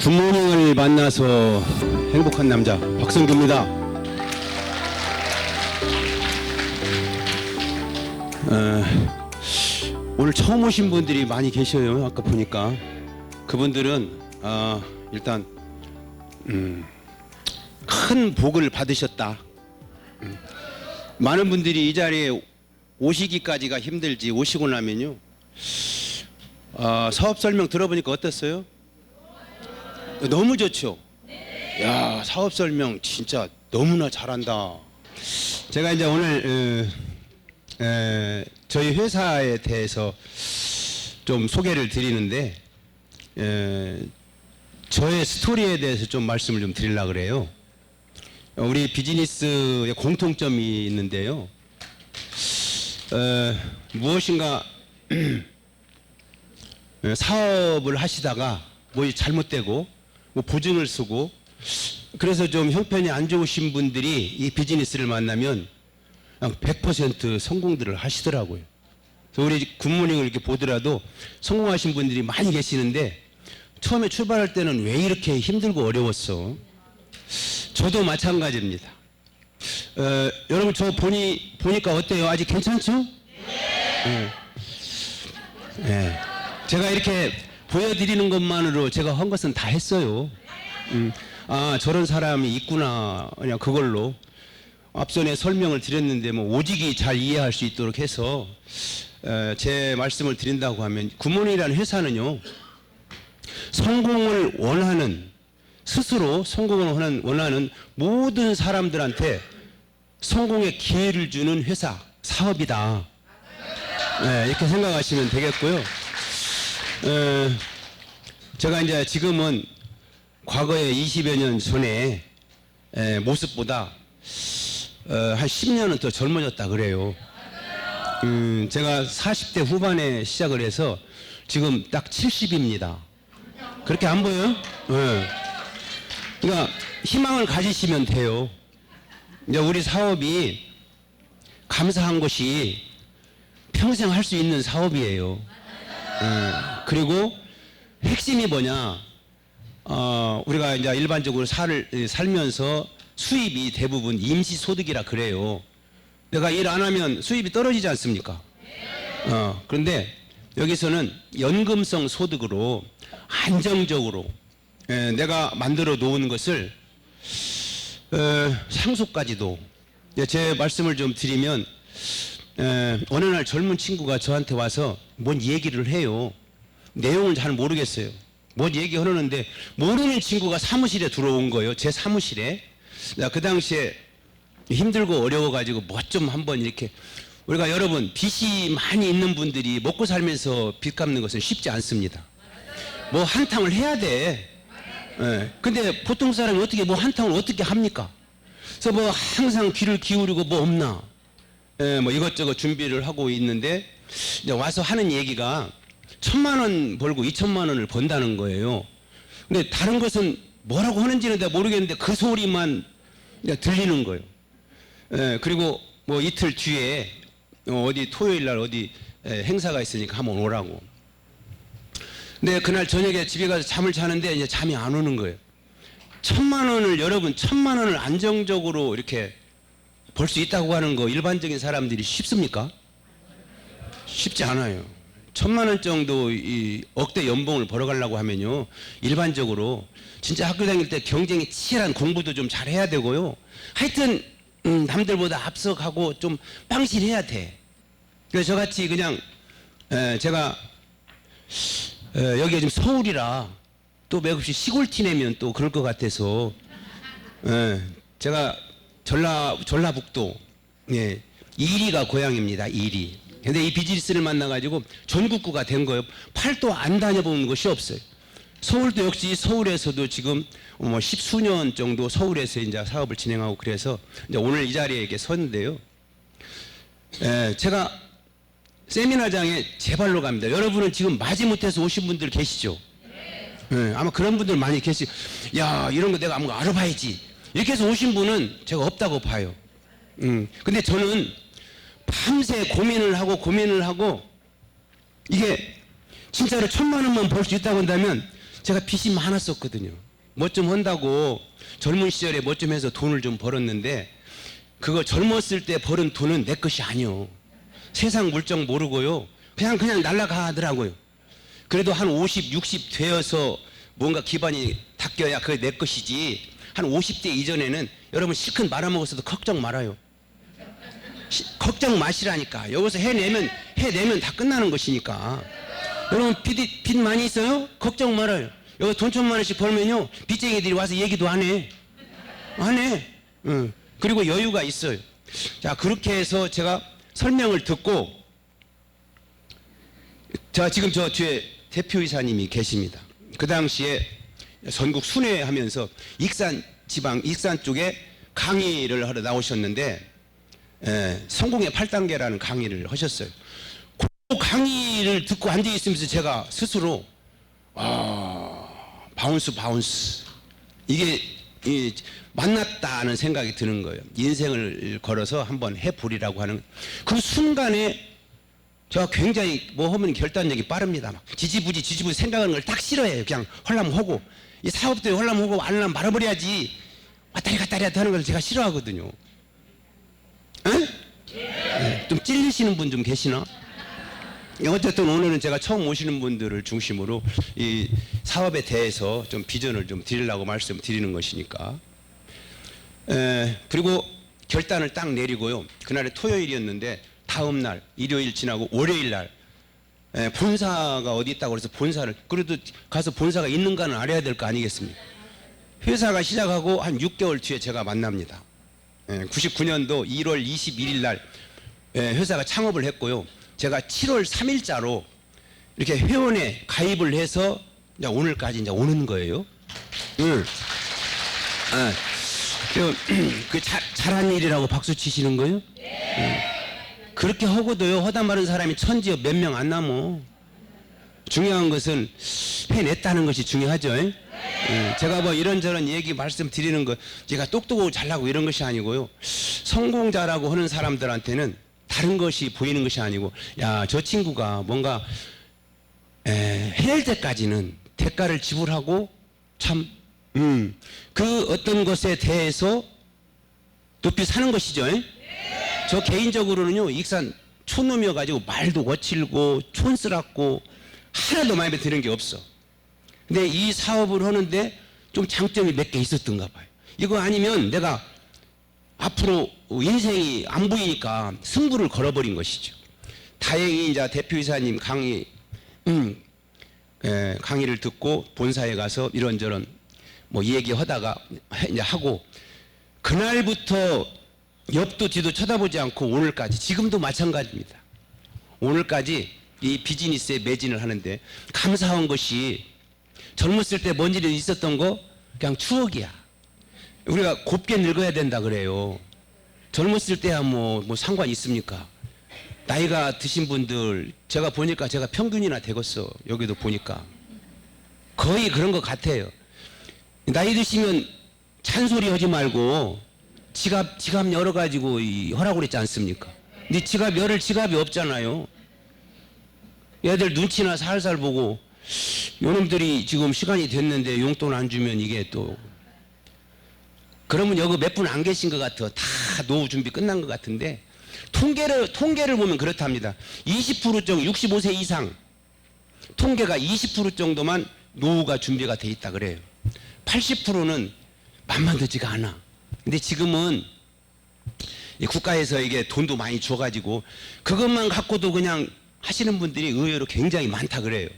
굿모닝을 만나서 행복한 남자 박성규입니다. 어, 오늘 처음 오신 분들이 많이 계셔요. 아까 보니까 그분들은 어, 일단 음, 큰 복을 받으셨다. 음, 많은 분들이 이 자리에 오시기까지가 힘들지 오시고 나면요. 어, 사업 설명 들어보니까 어땠어요? 너무 좋죠. 야 사업 설명 진짜 너무나 잘한다. 제가 이제 오늘 어, 에, 저희 회사에 대해서 좀 소개를 드리는데 에, 저의 스토리에 대해서 좀 말씀을 좀 드리려 그래요. 어, 우리 비즈니스의 공통점이 있는데요. 어, 무엇인가 에, 사업을 하시다가 뭐 잘못되고 뭐 보증을 쓰고 그래서 좀 형편이 안 좋으신 분들이 이 비즈니스를 만나면 그냥 100% 성공들을 하시더라고요. 그래서 우리 굿모닝을 이렇게 보더라도 성공하신 분들이 많이 계시는데 처음에 출발할 때는 왜 이렇게 힘들고 어려웠어? 저도 마찬가지입니다. 어, 여러분 저 보니 보니까 어때요? 아직 괜찮죠? 네. 네. 제가 이렇게 보여드리는 것만으로 제가 한 것은 다 했어요. 음, 아 저런 사람이 있구나 그냥 그걸로 앞선에 설명을 드렸는데 뭐 오직이 잘 이해할 수 있도록 해서 에, 제 말씀을 드린다고 하면 구몬이라는 회사는요 성공을 원하는 스스로 성공을 원하는 모든 사람들한테 성공의 기회를 주는 회사 사업이다. 네, 이렇게 생각하시면 되겠고요. 에, 제가 이제 지금은 과거에 20여 년 전에 에, 모습보다 어, 한 10년은 더 젊어졌다 그래요. 음, 제가 40대 후반에 시작을 해서 지금 딱 70입니다. 그렇게 안 보여요? 예. 그러니까 희망을 가지시면 돼요. 이제 우리 사업이 감사한 것이 평생 할 수 있는 사업이에요. 예. 그리고 핵심이 뭐냐? 어, 우리가 이제 일반적으로 살, 살면서 수입이 대부분 임시 소득이라 그래요. 내가 일 안 하면 수입이 떨어지지 않습니까? 어, 그런데 여기서는 연금성 소득으로 안정적으로 에, 내가 만들어 놓은 것을 어, 상속까지도 예, 제 말씀을 좀 드리면 에, 어느 날 젊은 친구가 저한테 와서 뭔 얘기를 해요. 내용을 잘 모르겠어요. 뭔 얘기 하려는데 모르는 친구가 사무실에 들어온 거예요. 제 사무실에. 나 그 당시에 힘들고 어려워가지고 뭐 좀 한번 이렇게 우리가 여러분 빚이 많이 있는 분들이 먹고 살면서 빚 갚는 것은 쉽지 않습니다. 뭐 한탕을 해야 돼. 예. 근데 보통 사람이 어떻게 뭐 한탕을 어떻게 합니까? 그래서 뭐 항상 귀를 기울이고 뭐 없나. 예, 뭐 이것저것 준비를 하고 있는데 와서 하는 얘기가 천만 원 벌고 이천만 원을 번다는 거예요. 근데 다른 것은 뭐라고 하는지는 내가 모르겠는데 그 소리만 들리는 거예요. 예, 그리고 뭐 이틀 뒤에 어, 어디 토요일 날 어디 예, 행사가 있으니까 한번 오라고. 근데 그날 저녁에 집에 가서 잠을 자는데 이제 잠이 안 오는 거예요. 천만 원을 여러분 천만 원을 안정적으로 이렇게 벌수 있다고 하는 거 일반적인 사람들이 쉽습니까? 쉽지 않아요. 천만 원 정도 이 억대 연봉을 벌어가려고 하면요 일반적으로 진짜 학교 다닐 때 경쟁이 치열한 공부도 좀 잘해야 되고요. 하여튼 음, 남들보다 앞서가고 좀 빵실해야 돼. 그래서 저같이 그냥 에, 제가 에, 여기가 지금 서울이라 또 맥없이 시골 티 내면 또 그럴 것 같아서 에, 제가 전라 전라북도 예, 이리가 고향입니다. 이리. 근데 이 비즈니스를 만나가지고 전국구가 된 거예요. 팔도 안 다녀본 것이 없어요. 서울도 역시 서울에서도 지금 뭐 십수년 정도 서울에서 이제 사업을 진행하고 그래서 이제 오늘 이 자리에 이렇게 섰는데요. 에, 제가 세미나장에 제 발로 갑니다. 여러분은 지금 마지못해서 오신 분들 계시죠? 예, 아마 그런 분들 많이 계시. 야 이런 거 내가 한번 알아봐야지. 이렇게 해서 오신 분은 제가 없다고 봐요. 음, 근데 저는 밤새 고민을 하고 고민을 하고 이게 진짜로 천만 원만 벌 수 있다고 한다면 제가 빚이 많았었거든요. 뭐 좀 한다고 젊은 시절에 뭐 좀 해서 돈을 좀 벌었는데 그거 젊었을 때 벌은 돈은 내 것이 아니요. 세상 물정 모르고요. 그냥 그냥 날아가더라고요. 그래도 한 50, 60 되어서 뭔가 기반이 닦여야 그게 내 것이지. 한 50대 이전에는 여러분 실컷 말아먹었어도 걱정 말아요. 시- 걱정 마시라니까. 여기서 해내면 해내면 다 끝나는 것이니까. 여러분 빚, 빚 많이 있어요? 걱정 말아요. 여기 돈 천만 원씩 벌면요 빚쟁이들이 와서 얘기도 안 해. 안 해. 응. 그리고 여유가 있어요. 자 그렇게 해서 제가 설명을 듣고 자 지금 저 뒤에 대표이사님이 계십니다. 그 당시에 전국 순회하면서 익산 지방 익산 쪽에 강의를 하러 나오셨는데 예, 성공의 8단계라는 강의를 하셨어요. 그 강의를 듣고 앉아 있으면서 제가 스스로 아 바운스 바운스 이게 이, 만났다는 생각이 드는 거예요. 인생을 걸어서 한번 해보리라고 하는 그 순간에 제가 굉장히 뭐 하면 결단력이 빠릅니다. 막 지지부지 지지부지 생각하는 걸 딱 싫어해요. 그냥 헐람 하고 이 사업도 안 하면 말아버려야지 왔다리 갔다리 하는 걸 제가 싫어하거든요. 에? 네, 좀 찔리시는 분 좀 계시나? 어쨌든 오늘은 제가 처음 오시는 분들을 중심으로 이 사업에 대해서 좀 비전을 좀 드리려고 말씀드리는 것이니까. 에, 그리고 결단을 딱 내리고요. 그날이 토요일이었는데 다음 날 일요일 지나고 월요일 날 에, 본사가 어디 있다고 그래서 본사를 그래도 가서 본사가 있는가는 알아야 될 거 아니겠습니까? 회사가 시작하고 한 6개월 뒤에 제가 만납니다. 99년도 1월 21일 날 예, 회사가 창업을 했고요. 제가 7월 3일자로 이렇게 회원에 가입을 해서 이제 오늘까지 이제 오는 거예요. 응. 아, 그, 그 잘, 잘한 일이라고 박수 치시는 거예요? 응. 그렇게 하고도요, 허다 마른 사람이 천지에 몇 명 안 남어. 중요한 것은 해냈다는 것이 중요하죠. 예? 예, 제가 뭐 이런저런 얘기 말씀드리는 거 제가 똑똑하고 잘나고 이런 것이 아니고요. 성공자라고 하는 사람들한테는 다른 것이 보이는 것이 아니고 야 저 친구가 뭔가 에, 해낼 때까지는 대가를 지불하고 참 음, 그 어떤 것에 대해서 높이 사는 것이죠. 예? 저 개인적으로는요 익산 촌놈이어 가지고 말도 거칠고 촌스럽고 하나도 마음에 드는 게 없어. 근데 이 사업을 하는데 좀 장점이 몇 개 있었던가 봐요. 이거 아니면 내가 앞으로 인생이 안 보이니까 승부를 걸어버린 것이죠. 다행히 이제 대표이사님 강의, 음, 에, 강의를 듣고 본사에 가서 이런저런 뭐 얘기하다가 이제 하고 그날부터 옆도 뒤도 쳐다보지 않고 오늘까지 지금도 마찬가지입니다. 오늘까지 이 비즈니스에 매진을 하는데 감사한 것이 젊었을 때 뭔 일이 있었던 거 그냥 추억이야. 우리가 곱게 늙어야 된다 그래요. 젊었을 때야 뭐, 뭐 상관 있습니까? 나이가 드신 분들 제가 보니까 제가 평균이나 되겠어. 여기도 보니까 거의 그런 것 같아요. 나이 드시면 잔소리 하지 말고 지갑 지갑 열어 가지고 하라고 그랬지 않습니까? 근데 지갑 열을 지갑이 없잖아요. 얘들 눈치나 살살 보고 요놈들이 지금 시간이 됐는데 용돈 안 주면 이게 또 그러면 여기 몇 분 안 계신 것 같아. 다 노후 준비 끝난 것 같은데 통계를 통계를 보면 그렇답니다. 20% 정도 65세 이상 통계가 20% 정도만 노후가 준비가 돼 있다 그래요. 80%는 만만하지가 않아. 근데 지금은 이 국가에서 이게 돈도 많이 줘가지고 그것만 갖고도 그냥 하시는 분들이 의외로 굉장히 많다 그래요.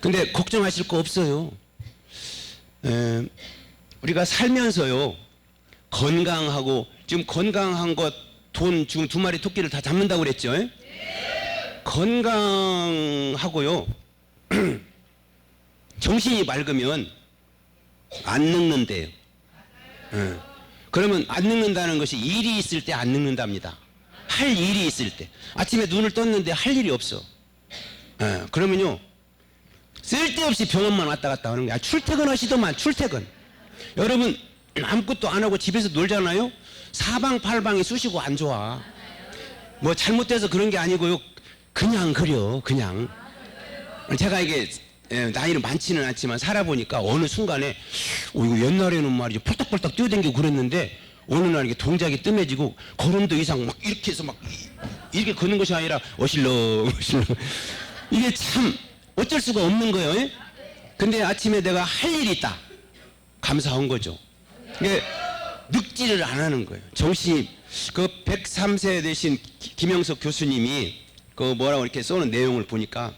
근데 걱정하실 거 없어요. 에, 우리가 살면서요 건강하고 지금 건강한 것 돈 지금 두 마리 토끼를 다 잡는다고 그랬죠? 에? 건강하고요 정신이 맑으면 안 늙는데요. 예. 그러면 안 늙는다는 것이 일이 있을 때 안 늙는답니다. 할 일이 있을 때. 아침에 눈을 떴는데 할 일이 없어. 예. 그러면요. 쓸데없이 병원만 왔다 갔다 하는 거야. 출퇴근 하시더만 출퇴근. 여러분 아무것도 안 하고 집에서 놀잖아요. 사방팔방이 쑤시고 안 좋아. 뭐 잘못돼서 그런 게 아니고요. 그냥 그려 그냥. 제가 이게 예, 나이는 많지는 않지만 살아보니까 어느 순간에 어, 이거 옛날에는 말이죠 펄떡펄떡 뛰어댕기고 그랬는데 어느 날 이게 동작이 뜸해지고 걸음도 이상 막 이렇게 해서 막 이- 이렇게 걷는 것이 아니라 어실렁 어실렁 이게 참 어쩔 수가 없는 거예요. 예? 근데 아침에 내가 할 일이 있다 감사한 거죠. 이게 늙지를 안 하는 거예요. 정신이 그 103세 되신 기- 김영석 교수님이 그 뭐라고 이렇게 써놓은 내용을 보니까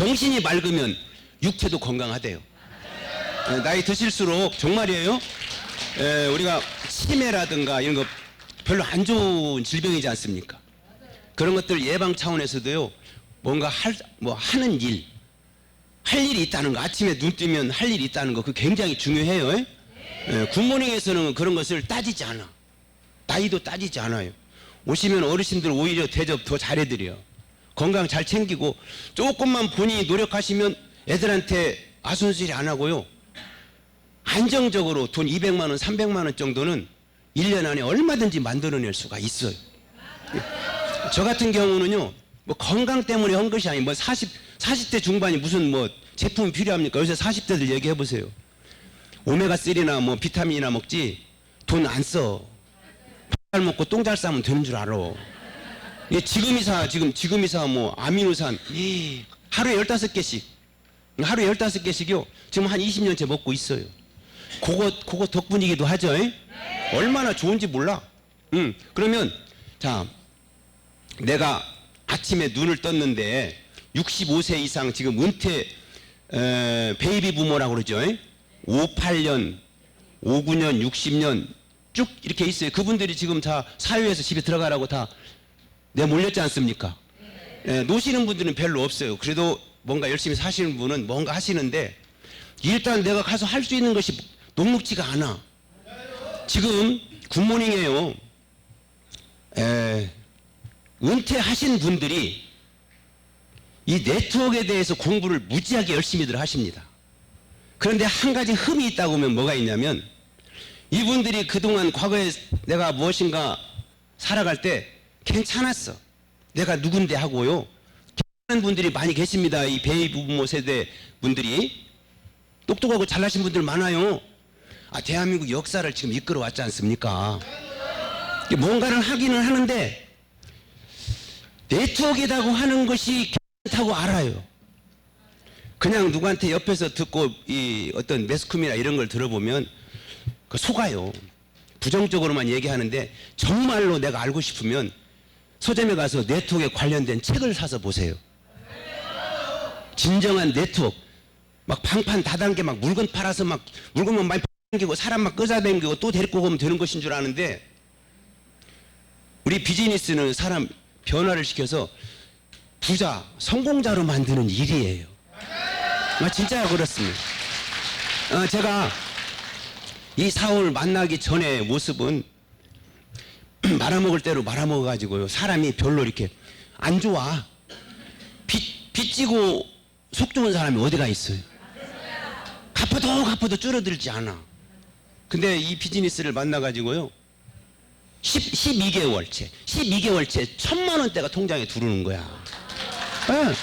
정신이 맑으면 육체도 건강하대요. 에, 나이 드실수록 정말이에요. 에, 우리가 치매라든가 이런 거 별로 안 좋은 질병이지 않습니까? 그런 것들 예방 차원에서도요. 뭔가 할 뭐 하는 일, 할 일이 있다는 거 아침에 눈 뜨면 할 일이 있다는 거 그 굉장히 중요해요. 에? 에, 굿모닝에서는 그런 것을 따지지 않아. 나이도 따지지 않아요. 오시면 어르신들 오히려 대접 더 잘해드려요. 건강 잘 챙기고 조금만 본인이 노력하시면 애들한테 아손소리 안 하고요. 안정적으로 돈 200만 원, 300만 원 정도는 1년 안에 얼마든지 만들어낼 수가 있어요. 저 같은 경우는요. 뭐 건강 때문에 한 것이 아니 뭐 40, 40대 중반이 무슨 뭐 제품이 필요합니까? 요새 40대들 얘기해 보세요. 오메가3나 뭐 비타민이나 먹지 돈 안 써. 잘 먹고 똥 잘 싸면 되는 줄 알아. 예, 지금이사 지금 지금이사 뭐 아미노산 이, 하루에 15개씩 하루에 15개씩이요. 지금 한 20년째 먹고 있어요. 그거 그거 덕분이기도 하죠. 에? 얼마나 좋은지 몰라. 음. 그러면 자 내가 아침에 눈을 떴는데 65세 이상 지금 은퇴 에, 베이비 부모라고 그러죠. 에? 58년, 59년, 60년 쭉 이렇게 있어요. 그분들이 지금 다 사회에서 집에 들어가라고 다 내몰렸지 않습니까? 예, 노시는 분들은 별로 없어요. 그래도 뭔가 열심히 사시는 분은 뭔가 하시는데 일단 내가 가서 할 수 있는 것이 녹록지가 않아. 지금 굿모닝이에요. 에, 은퇴하신 분들이 이 네트워크에 대해서 공부를 무지하게 열심히들 하십니다. 그런데 한 가지 흠이 있다고 하면 뭐가 있냐면 이분들이 그동안 과거에 내가 무엇인가 살아갈 때 괜찮았어. 내가 누군데 하고요. 괜찮은 분들이 많이 계십니다. 이 베이비 부모 세대 분들이 똑똑하고 잘나신 분들 많아요. 아, 대한민국 역사를 지금 이끌어 왔지 않습니까? 뭔가를 하기는 하는데 네트워크라고 하는 것이 괜찮다고 알아요. 그냥 누구한테 옆에서 듣고 이 어떤 매스컴이나 이런 걸 들어보면 그 속아요. 부정적으로만 얘기하는데 정말로 내가 알고 싶으면 서점에 가서 네트워크에 관련된 책을 사서 보세요. 진정한 네트워크. 막 방판 다단계 막 물건 팔아서 막 물건만 많이 팔기고 사람 막 끄자댕기고 또 데리고 오면 되는 것인 줄 아는데 우리 비즈니스는 사람 변화를 시켜서 부자, 성공자로 만드는 일이에요. 아, 진짜 그렇습니다. 어, 제가 이 사원을 만나기 전에 모습은 말아먹을 대로 말아먹어가지고요. 사람이 별로 이렇게 안 좋아. 빚, 빚지고 속 좋은 사람이 어디가 있어요? 갚아도 갚아도 줄어들지 않아. 근데 이 비즈니스를 만나가지고요. 10, 12개월째, 12개월째 천만 원대가 통장에 들어오는 거야. 예.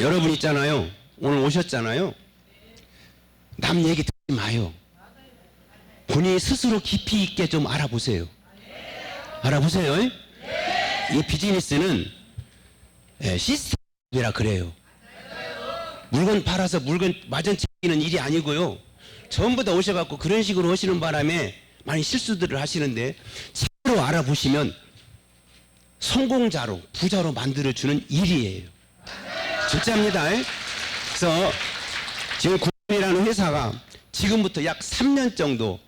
여러분 있잖아요. 오늘 오셨잖아요. 남 얘기 듣지 마요. 본인이 스스로 깊이 있게 좀 알아보세요. 알아보세요. 이 비즈니스는 예, 시스템이라 그래요. 물건 팔아서 물건 마전 챙기는 일이 아니고요. 전부 다 오셔갖고 그런 식으로 하시는 바람에 많이 실수들을 하시는데 제대로 알아보시면 성공자로 부자로 만들어 주는 일이에요. 진짜입니다. 에? 그래서 지금 구이라는 회사가 지금부터 약 3년 정도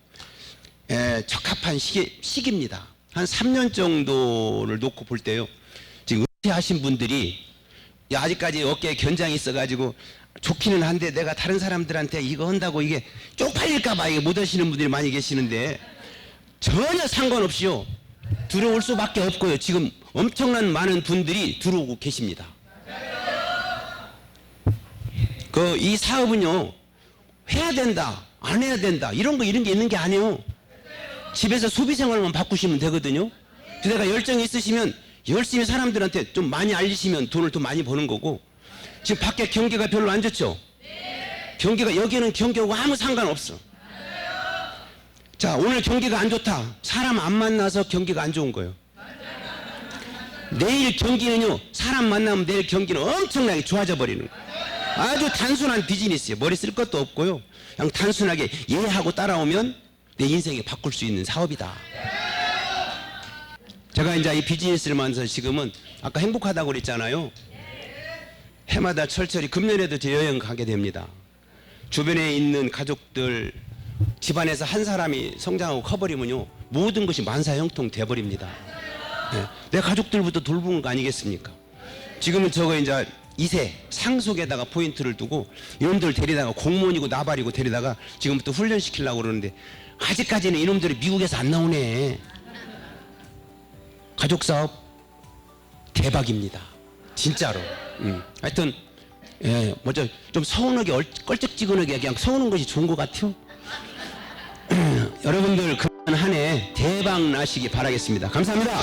에, 적합한 시기, 시기입니다. 한 3년 정도를 놓고 볼 때요. 지금 은퇴하신 분들이 야, 아직까지 어깨에 견장이 있어가지고 좋기는 한데 내가 다른 사람들한테 이거 한다고 이게 쪽팔릴까봐 이게 못 하시는 분들이 많이 계시는데 전혀 상관없이요. 들어올 수밖에 없고요. 지금 엄청난 많은 분들이 들어오고 계십니다. 그 이 사업은요 해야 된다 안 해야 된다 이런 거 이런 게 있는 게 아니에요 집에서 소비 생활만 바꾸시면 되거든요 그대가 열정이 있으시면 열심히 사람들한테 좀 많이 알리시면 돈을 더 많이 버는 거고 지금 밖에 경기가 별로 안 좋죠? 경기가 여기는 경기하고 아무 상관없어. 자 오늘 경기가 안 좋다. 사람 안 만나서 경기가 안 좋은 거예요. 내일 경기는요 사람 만나면 내일 경기는 엄청나게 좋아져 버리는 거예요. 아주 단순한 비즈니스예요. 머리 쓸 것도 없고요. 그냥 단순하게 이해하고 따라오면 내 인생을 바꿀 수 있는 사업이다. 제가 이제 이 비즈니스를 만들어서 지금은 아까 행복하다고 그랬잖아요. 해마다 철철이 금년에도 제 여행 가게 됩니다. 주변에 있는 가족들 집안에서 한 사람이 성장하고 커버리면요 모든 것이 만사형통 돼버립니다. 예, 내 가족들부터 돌보는 거 아니겠습니까? 지금은 저거 이제 2세 상속에다가 포인트를 두고 이놈들 데리다가 공무원이고 나발이고 데리다가 지금부터 훈련시키려고 그러는데 아직까지는 이놈들이 미국에서 안 나오네. 가족 사업 대박입니다. 진짜로. 음. 하여튼 예, 먼저 좀 서운하게 얼- 껄쩍지근하게 그냥 서우는 것이 좋은 것 같아요. 여러분들 그한 해 대박 나시기 바라겠습니다. 감사합니다.